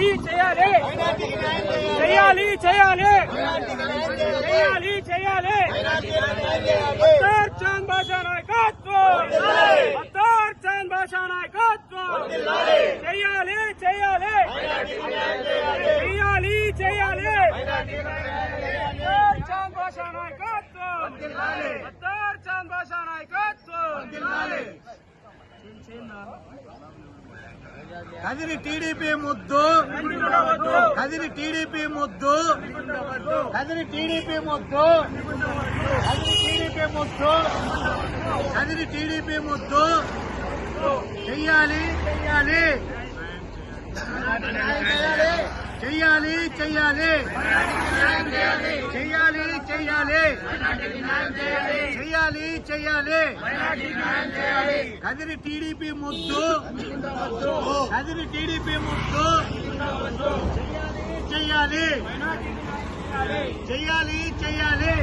చేయాలి చేయాలి. చేయాలి చేయాలి. చేయాలి చేయాలి. అత్తర్ చాంద్ భాషా నాయకత్వం. అత్తర్ చాంద్ భాషా నాయకత్వం. చేయాలి చేయాలి. చేయాలి చేయాలి. అత్తర్ చాంద్ భాషా నాయకత్వం. అత్తర్ చాంద్ భాషా నాయకత్వం. కదిరి టీడీపీ ముద్దు. కదిరి టీడీపీ ముద్దు. కదిరి టీడీపీ ముద్దు. కదిరి టీడీపీ ముద్దు. కదిరి టీడీపీ ముద్దు. చెయ్యాలి చెయ్యాలి. చెయ్యాలి చెయ్యాలి. చెయ్యాలి చెయ్యాలి. చేయాలి చేయాలి. కదిరి టీడీపీ ముద్దు. కదిరి టీడీపీ ముద్దు. చెయ్యాలి చెయ్యాలి చెయ్యాలి